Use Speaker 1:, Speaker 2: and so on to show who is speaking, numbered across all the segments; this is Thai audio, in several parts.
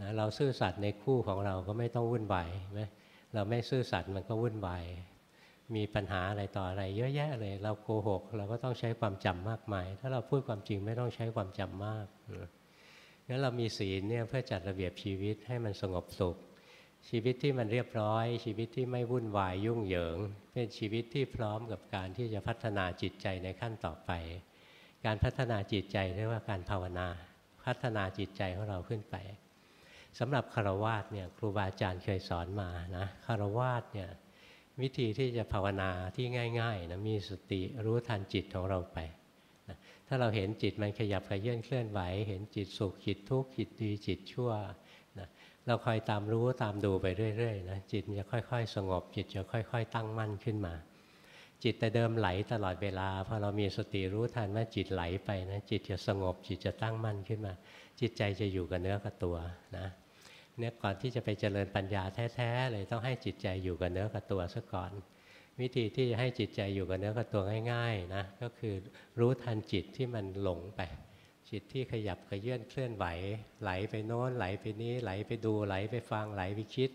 Speaker 1: นะเราซื่อสัตย์ในคู่ของเราก็ไม่ต้องวุ่นวายไหมเราไม่ซื่อสัตย์มันก็วุ่นวายมีปัญหาอะไรต่ออะไร เยอะแยะเลย เราโกหก เราก็ต้องใช้ความจำมากมาย ถ้าเราพูดความจริงไม่ต้องใช้ความจำมากงั้นเรามีศีลเนี่ยเพื่อจัดระเบียบชีวิตให้มันสงบสุข ชีวิตที่มันเรียบร้อย ชีวิตที่ไม่วุ่นวายยุ่งเหยิง เป็นชีวิตที่พร้อมกับการที่จะพัฒนาจิตใจในขั้นต่อไป การพัฒนาจิตใจเรียกว่าการภาวนา พัฒนาจิตใจของเราขึ้นไป สำหรับคารวาสเนี่ยครูบาอาจารย์เคยสอนมานะคารวาสเนี่ยวิธีที่จะภาวนาที่ง่ายๆนะมีสติรู้ทันจิตของเราไปนะถ้าเราเห็นจิตมันขยับขยื่นเคลื่อนไหว เห็นจิตสุขจิตทุกข์จิตดีจิตชั่วนะเราคอยตามรู้ตามดูไปเรื่อยๆนะจิตจะค่อย ๆ สงบจิตจะค่อย ๆ ตั้งมั่นขึ้นมา จิตแต่เดิมไหลตลอดเวลาพอเรามีสติรู้ทันว่าจิตไหลไปนะจิตจะสงบจิตจะตั้งมั่นขึ้นมา จิตใจจะอยู่กับเนื้อกับตัวนะ เนี่ยก่อนที่จะไปเจริญปัญญาแท้ๆเลยต้องให้จิตใจอยู่กับเนื้อกับตัวซะก่อน วิธีที่จะให้จิตใจอยู่กับเนื้อกับตัวง่ายๆนะก็คือรู้ทันจิตที่มันหลงไป จิตที่ขยับขยื่นเคลื่อนไหว ไหลไปโน้นไหลไปนี้ไหลไปดูไหลไปฟังไหลไปคิด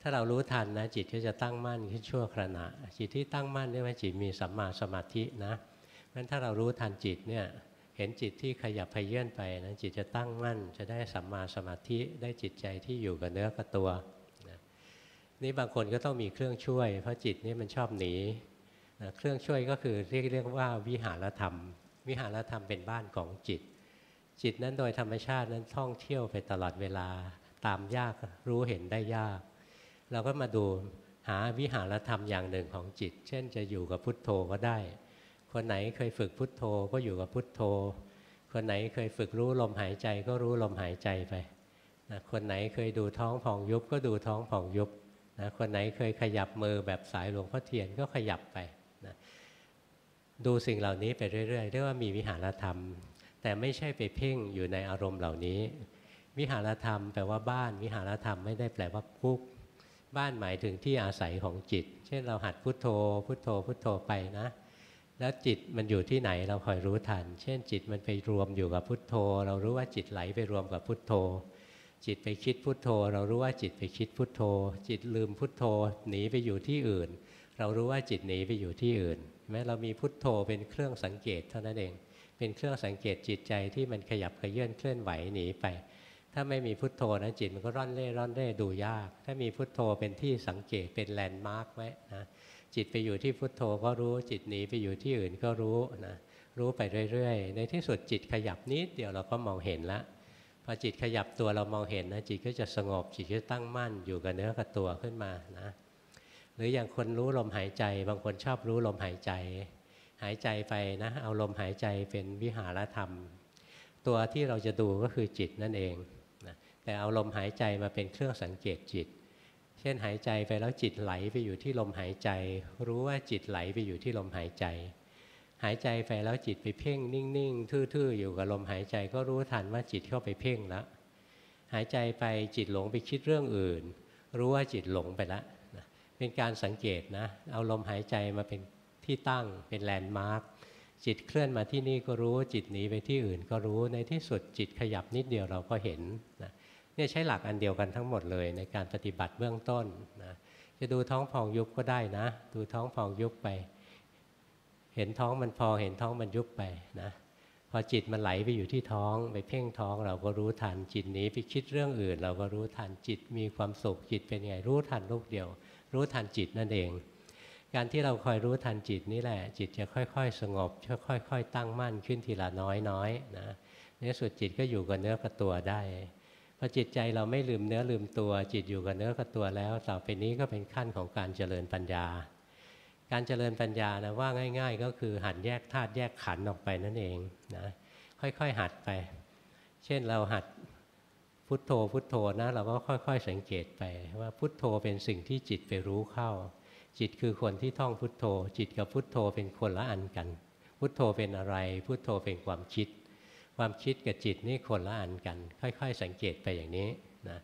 Speaker 1: ถ้าเรารู้ทันนะจิตก็จะตั้งมั่นขึ้นชั่วขณะจิตที่ตั้งมั่นเรียกว่าจิตมีสัมมาสมาธินะงั้นถ้าเรารู้ทันจิตเนี่ย เห็นจิตที่ขยับพเยื่อนไปนะจิตจะตั้งมั่น จะได้สัมมาสมาธิได้จิตใจที่อยู่กับเนื้อกับตัวนะนี่บางคนก็ต้องมีเครื่องช่วย เพราะจิตนี่มันชอบหนีนะเครื่องช่วยก็คือเรียกเรียกว่าวิหารธรรม วิหารธรรมเป็นบ้านของจิต จิตนั้นโดยธรรมชาตินั้นท่องเที่ยวไปตลอดเวลาตามยากรู้เห็นได้ยาก เราก็มาดูหาวิหารธรรมอย่างหนึ่งของจิต เช่นจะอยู่กับพุทโธก็ได้ คนไหนเคยฝึกพุทโธก็อยู่กับพุทโธ คนไหนเคยฝึกรู้ลมหายใจก็รู้ลมหายใจไปนะคนไหนเคยดูท้องผ่องยุบก็ดูท้องผ่องยุบนะคนไหนเคยขยับมือแบบสายหลวงพ่อเทียนก็ขยับไปนะดูสิ่งเหล่านี้ไปเรื่อยๆเรียกว่ามีวิหารธรรม แต่ไม่ใช่ไปเพ่งอยู่ในอารมณ์เหล่านี้ วิหารธรรมแปลว่าบ้าน วิหารธรรมไม่ได้แปลว่าคุกบ้านหมายถึงที่อาศัยของจิต เช่นเราหัดพุทโธ พุทโธ พุทโธไปนะ แล้วจิตมันอยู่ที่ไหนเราคอยรู้ทัน เช่นจิตมันไปรวมอยู่กับพุทโธ เรารู้ว่าจิตไหลไปรวมกับพุทโธ จิตไปคิดพุทโธ เรารู้ว่าจิตไปคิดพุทโธ จิตลืมพุทโธหนีไปอยู่ที่อื่น เรารู้ว่าจิตหนีไปอยู่ที่อื่นแม้เรามีพุทโธเป็นเครื่องสังเกตเท่านั้นเอง เป็นเครื่องสังเกตจิตใจที่มันขยับขยื่นเคลื่อนไหวหนีไป ถ้าไม่มีพุทโธนะจิตมันก็ร่อนเร่ร่อนเร่ดูยาก ถ้ามีพุทโธเป็นที่สังเกตเป็นแลนด์มาร์กไว้นะ จิตไปอยู่ที่พุทโธก็รู้จิตหนีไปอยู่ที่อื่นก็รู้นะรู้ไปเรื่อยๆ ในที่สุดจิตขยับนิดเดียวเราก็มองเห็นละพอจิตขยับตัวเรามองเห็นนะจิตก็จะสงบจิตก็ตั้งมั่นอยู่กับเนื้อกับตัวขึ้นมานะหรืออย่างคนรู้ลมหายใจ บางคนชอบรู้ลมหายใจ หายใจไปนะ เอาลมหายใจเป็นวิหารธรรม ตัวที่เราจะดูก็คือจิตนั่นเองนะแต่เอาลมหายใจมาเป็นเครื่องสังเกตจิต เช่นหายใจไปแล้วจิตไหลไปอยู่ที่ลมหายใจ รู้ว่าจิตไหลไปอยู่ที่ลมหายใจ หายใจไปแล้วจิตไปเพ่งนิ่ง ๆ ทื่อๆ อยู่กับลมหายใจก็รู้ทันว่าจิตเข้าไปเพ่งแล้วหายใจไปจิตหลงไปคิดเรื่องอื่น รู้ว่าจิตหลงไปแล้วเป็นการสังเกตนะเอาลมหายใจมาเป็นที่ตั้งเป็นแลนด์มาร์กจิตเคลื่อนมาที่นี่ก็รู้จิตหนีไปที่อื่นก็รู้ในที่สุดจิตขยับนิดเดียวเราก็เห็นนะ เนี่ยใช้หลักอันเดียวกันทั้งหมดเลยในการปฏิบัติเบื้องต้นนะจะดูท้องพองยุบก็ได้นะ ดูท้องพองยุบไป เห็นท้องมันพองเห็นท้องมันยุบไปนะพอจิตมันไหลไปอยู่ที่ท้อง ไปเพ่งท้องเราก็รู้ทัน จิตนี้ไปคิดเรื่องอื่น เราก็รู้ทันจิตมีความสุขจิตเป็นไงรู้ทันลูกเดียว รู้ทันจิตนั่นเอง การที่เราคอยรู้ทันจิตนี่แหละ จิตจะค่อย ๆ สงบค่อยๆตั้งมั่นขึ้นทีละน้อยๆนะในสุดจิตก็อยู่กับเนื้อกับตัวได้ พอจิตใจเราไม่ลืมเนื้อลืมตัว จิตอยู่กับเนื้อกับตัวแล้ว ต่อไปนี้ก็เป็นขั้นของการเจริญปัญญา การเจริญปัญญานะว่าง่าย ๆ ก็คือหัดแยกธาตุแยกขันธ์ออกไปนั่นเองนะค่อยๆหัดไป เช่นเราหัดพุทโธพุทโธนะเราก็ค่อย ๆ สังเกตไปว่าพุทโธเป็นสิ่งที่จิตไปรู้เข้า จิตคือคนที่ท่องพุทโธ จิตกับพุทโธเป็นคนละอันกัน พุทโธเป็นอะไร พุทโธเป็นความคิด ความคิดกับจิตนี่คนละอันกัน ค่อย ๆ สังเกตไปอย่างนี้นะ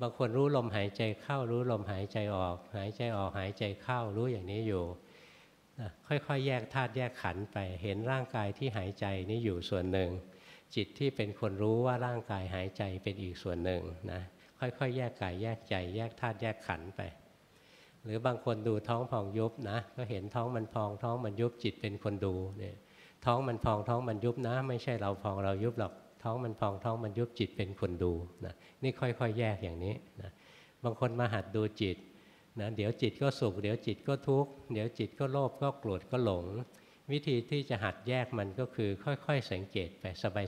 Speaker 1: บางคนรู้ลมหายใจเข้ารู้ลมหายใจออก หายใจออกหายใจเข้ารู้อย่างนี้อยู่นะค่อยๆ แยกธาตุแยกขันไปเห็นร่างกายที่หายใจนี่อยู่ส่วนหนึ่ง จิตที่เป็นคนรู้ว่าร่างกายหายใจเป็นอีกส่วนหนึ่งนะค่อยๆ แยกกายแยกใจ แยกธาตุแยกขันไป หรือบางคนดูท้องพองยุบนะก็เห็นท้องมันพองท้องมันยุบจิตเป็นคนดูเนี่ย ท้องมันพองท้องมันยุบนะ ไม่ใช่เราพองเรายุบหรอกท้องมันพองท้องมันยุบจิตเป็นคนดูนะนี่ค่อยๆ แยกอย่างนี้นะบางคนมาหัดดูจิตนะเดี๋ยวจิตก็สุขเดี๋ยวจิตก็ทุกข์เดี๋ยวจิตก็โลภก็โกรธก็หลง วิธีที่จะหัดแยกมันก็คือค่อยๆ สังเกตไป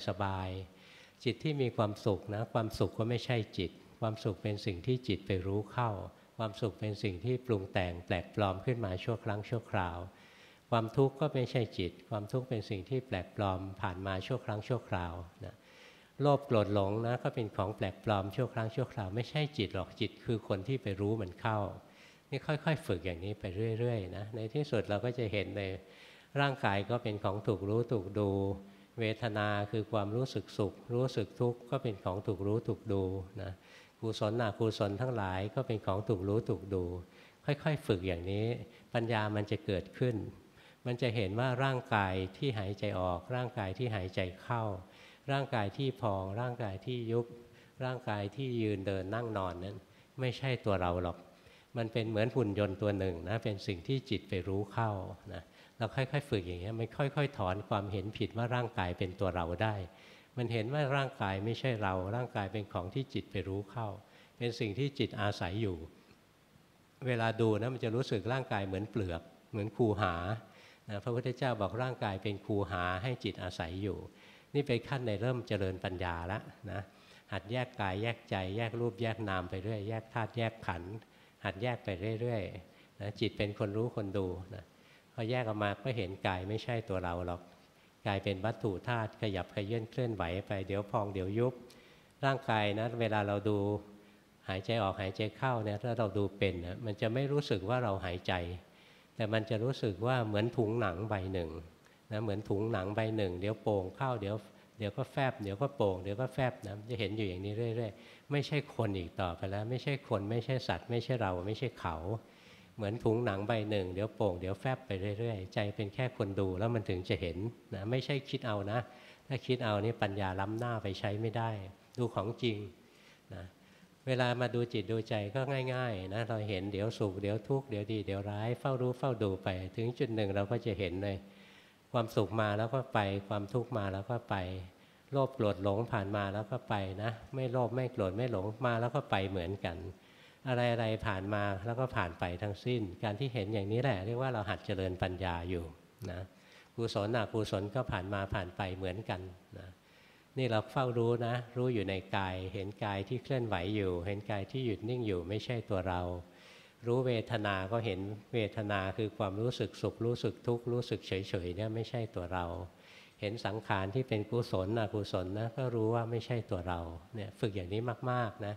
Speaker 1: สบายๆจิตที่มีความสุขนะความสุขก็ไม่ใช่จิต ความสุขเป็นสิ่งที่จิตไปรู้เข้า ความสุขเป็นสิ่งที่ปรุงแต่งแปลกปลอมขึ้นมาชั่วครั้งชั่วคราว ความทุกข์ก็ไม่ใช่จิต ความทุกข์เป็นสิ่งที่แปลกปลอมผ่านมาชั่วครั้งชั่วคราวนะโลภโกรธหลงนะก็เป็นของแปลกปลอมชั่วครั้งชั่วคราวไม่ใช่จิตหรอกจิตคือคนที่ไปรู้มันเข้า นี่ค่อยๆ ฝึกอย่างนี้ไปเรื่อยๆนะในที่สุดเราก็จะเห็นเลยร่างกายก็เป็นของถูกรู้ถูกดู เวทนาคือความรู้สึกสุข รู้สึกทุกข์ก็เป็นของถูกรู้ถูกดูนะกุศลอกุศลทั้งหลายก็เป็นของถูกรู้ถูกดู ค่อยๆ ฝึกอย่างนี้ ปัญญามันจะเกิดขึ้น มันจะเห็นว่าร่างกายที่หายใจออก ร่างกายที่หายใจเข้า ร่างกายที่พอง ร่างกายที่ยุบร่างกายที่ยืนเดินนั่งนอนนั้น ไม่ใช่ตัวเราหรอก มันเป็นเหมือนหุ่นยนต์ตัวหนึ่งนะเป็นสิ่งที่จิตไปรู้เข้านะเราค่อยๆ ฝึกอย่างนี้มันค่อย ๆ ถอนความเห็นผิดว่าร่างกายเป็นตัวเราได้ มันเห็นว่าร่างกายไม่ใช่เรา ร่างกายเป็นของที่จิตไปรู้เข้า เป็นสิ่งที่จิตอาศัยอยู่ เวลาดูนะมันจะรู้สึกร่างกายเหมือนเปลือก เหมือนคูหา นะพระพุทธเจ้าบอกร่างกายเป็นครูหาให้จิตอาศัยอยู่ นี่เป็นขั้นในเริ่มเจริญปัญญาแล้วนะหัดแยกกายแยกใจ แยกรูปแยกนามไปเรื่อยแยกธาตุแยกขันธ์หัดแยกไปเรื่อยๆนะจิตเป็นคนรู้คนดูนะพอแยกออกมาก็เห็นกายไม่ใช่ตัวเราหรอกกายเป็นวัตถุธาตุขยับขยื่นเคลื่อนไหวไปเดี๋ยวพองเดี๋ยวยุบร่างกายนะเวลาเราดูหายใจออกหายใจเข้าเนี่ยถ้าเราดูเป็นนะมันจะไม่รู้สึกว่าเราหายใจ แต่มันจะรู้สึกว่าเหมือนถุงหนังใบหนึ่งนะเหมือนถุงหนังใบหนึ่ง เดี๋ยวโป่งเข้าเดี๋ยวเดี๋ยวก็แฟบเดี๋ยวก็โป่งเดี๋ยวก็แฟบนะจะเห็นอยู่อย่างนี้เรื่อยๆ ไม่ใช่คนอีกต่อไปแล้ว ไม่ใช่คนไม่ใช่สัตว์ ไม่ใช่เราไม่ใช่เขา เหมือนถุงหนังใบหนึ่ง เดี๋ยวโป่งเดี๋ยวแฟบไปเรื่อยๆ ใจเป็นแค่คนดูแล้วมันถึงจะเห็นนะไม่ใช่คิดเอานะ ถ้าคิดเอานี่ปัญญาล้ำหน้าไปใช้ไม่ได้ ดูของจริงนะ เวลามาดูจิตดูใจก็ง่ายๆนะเราเห็นเดี๋ยวสุขเดี๋ยวทุกข์เดี๋ยวดีเดี๋ยวร้ายเฝ้ารู้เฝ้าดูไป ถึงจุดหนึ่งเราก็จะเห็นเลย ความสุขมาแล้วก็ไป ความทุกข์มาแล้วก็ไป โลภโกรธหลงผ่านมาแล้วก็ไปนะ ไม่โลภไม่โกรธไม่หลงมาแล้วก็ไปเหมือนกัน อะไรอะไรผ่านมาแล้วก็ผ่านไปทั้งสิ้น การที่เห็นอย่างนี้แหละเรียกว่าเราหัดเจริญปัญญาอยู่นะกุศลอกุศลก็ผ่านมาผ่านไปเหมือนกันนะ นี่เราเฝ้ารู้นะ รู้อยู่ในกาย เห็นกายที่เคลื่อนไหวอยู่ เห็นกายที่หยุดนิ่งอยู่ไม่ใช่ตัวเรา รู้เวทนาก็เห็นเวทนาคือความรู้สึกสุข รู้สึกทุกข์รู้สึกเฉยๆเนี่ยไม่ใช่ตัวเรา เห็นสังขารที่เป็นกุศลอกุศลนะก็รู้ว่าไม่ใช่ตัวเราเนี่ยฝึกอย่างนี้มากๆนะ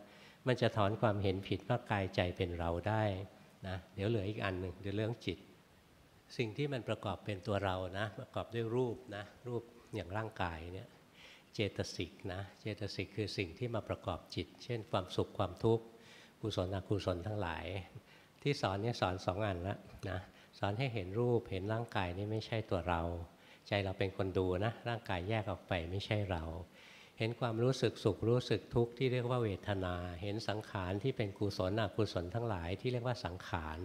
Speaker 1: มันจะถอนความเห็นผิดว่ากายใจเป็นเราได้นะเดี๋ยวเหลืออีกอันหนึ่งเดี๋ยวเรื่องจิต สิ่งที่มันประกอบเป็นตัวเรานะประกอบด้วยรูปนะรูปอย่างร่างกายเนี่ย เจตสิกนะ เจตสิกคือสิ่งที่มาประกอบจิต เช่น ความสุขความทุกข์กุศลอกุศลทั้งหลาย ที่สอนนี่สอนสองอันล้วนะสอนให้เห็นรูปเห็นร่างกายนี่ไม่ใช่ตัวเรา ใจเราเป็นคนดูนะ ร่างกายแยกออกไปไม่ใช่เรา เห็นความรู้สึกสุขรู้สึกทุกข์ที่เรียกว่าเวทนา เห็นสังขารที่เป็นกุศลอกุศลทั้งหลายที่เรียกว่าสังขาร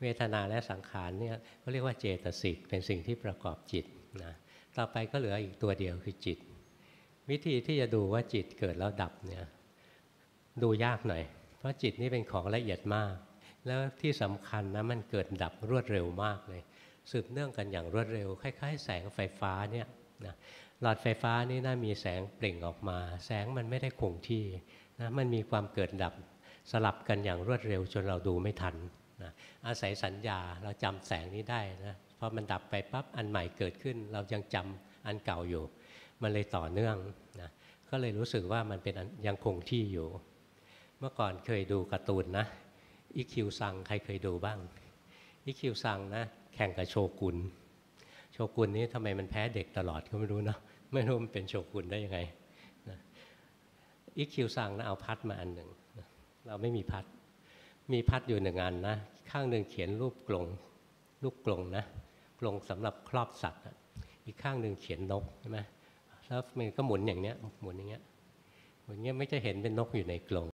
Speaker 1: เวทนาและสังขารเนี่ยก็เรียกว่าเจตสิกเป็นสิ่งที่ประกอบจิตนะต่อไปก็เหลืออีกตัวเดียวคือจิต วิธีที่จะดูว่าจิตเกิดแล้วดับเนี่ยดูยากหน่อย เพราะจิตนี่เป็นของละเอียดมาก แล้วที่สำคัญนะมันเกิดดับรวดเร็วมากเลย สืบเนื่องกันอย่างรวดเร็ว คล้าย ๆ แสงไฟฟ้าเนี่ยนะหลอดไฟฟ้านี่น่ามีแสงเปล่งออกมา แสงมันไม่ได้คงที่นะมันมีความเกิดดับสลับกันอย่างรวดเร็วจนเราดูไม่ทันนะอาศัยสัญญาเราจำแสงนี้ได้นะพอมันดับไปปั๊บอันใหม่เกิดขึ้น เรายังจำอันเก่าอยู่ มันเลยต่อเนื่องนะก็เลยรู้สึกว่ามันเป็นยังคงที่อยู่ เมื่อก่อนเคยดูการ์ตูนนะอีคิวซังใครเคยดูบ้างอีคิวซังนะแข่งกับโชกุนโชกุนนี้ทำไมมันแพ้เด็กตลอดก็ไม่รู้เนาะไม่รู้มันเป็นโชกุนได้ยังไงอีคิวซังนะเอาพัดมาอันหนึ่งเราไม่มีพัด มีพัดอยู่หนึ่งอันนะข้างหนึ่งเขียนรูปกลงลูกกลงนะกลงสำหรับครอบสัตว์อีกข้างหนึ่งเขียนนกใช่ไหม แล้วมันก็หมุนอย่างเนี้ยหมุนอย่างเงี้ยหมุนเงี้ยไม่จะเห็นเป็นนกอยู่ในกรง